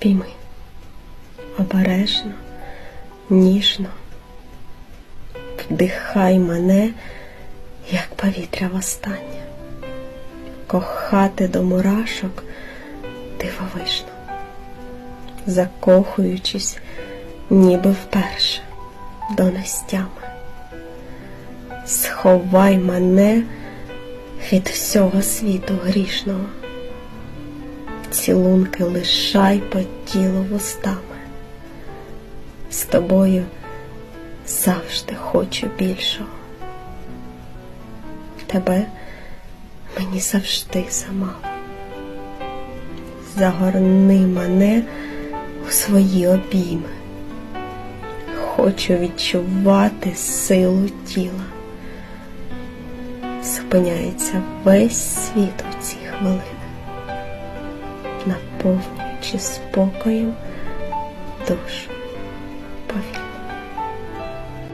Обійми. Обережно, ніжно, вдихай мене, як повітря востаннє, кохати до мурашок дивовижно, закохуючись, ніби вперше до нестями. Сховай мене від всього світу грішного, цілунки лишай по тілу вустами. З тобою завжди хочу більшого. Тебе мені завжди замало. Загорни мене у свої обійми. Хочу відчувати силу тіла. Зупиняється весь світ у ці хвилини, наповнюючи спокоєм душу.